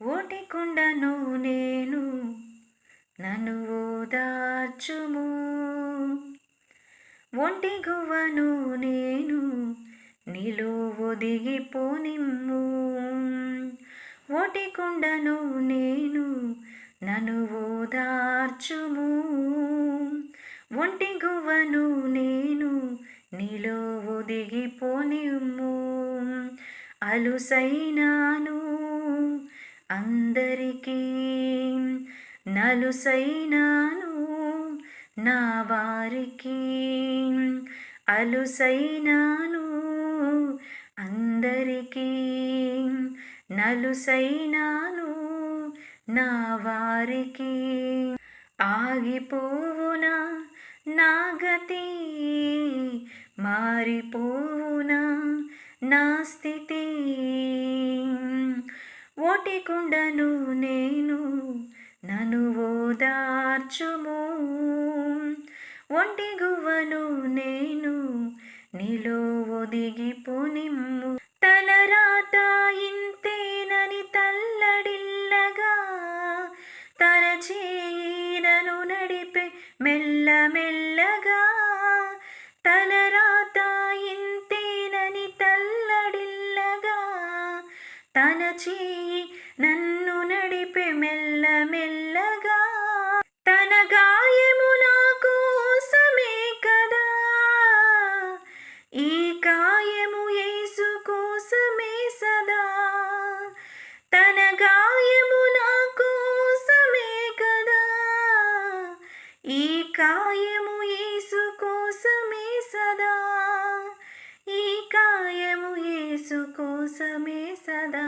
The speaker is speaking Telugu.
ఓటి కుండను నేను నన్ను ఓదార్చుము. ఒంటి గువ్వను నేను నీలో ఒదిగిపోనిమ్ము ఓటికుండను నేను నన్ను ఓదార్చుము. ఒంటి గువ్వను నేను నీలో ఒదిగిపోనిమ్ము అలుసైనాను అందరికీ నలుసైనాను నా వారికి. అలుసైనాను అందరికీ నలుసైనాను నా వారికి. ఆగిపోవునా నా గతి మారిపోవునా నా స్థితి. ఓటి కుండను నేను నను ఓదార్చుము. ఒంటి గువ్వను నేను నీలో ఒదిగి పోనిమ్ము నడిచి నన్ను నడిపే మెల్ల మెల్లగా. తన గాయము నాకు కోసమే కదా. ఈ గాయము యేసు కోసమే సదా. తన గాయము నాకు కోసమే కదా. ఈ గాయము యేసు కోసమే సదా. ఈ గాయము యేసు కోసమే సదా.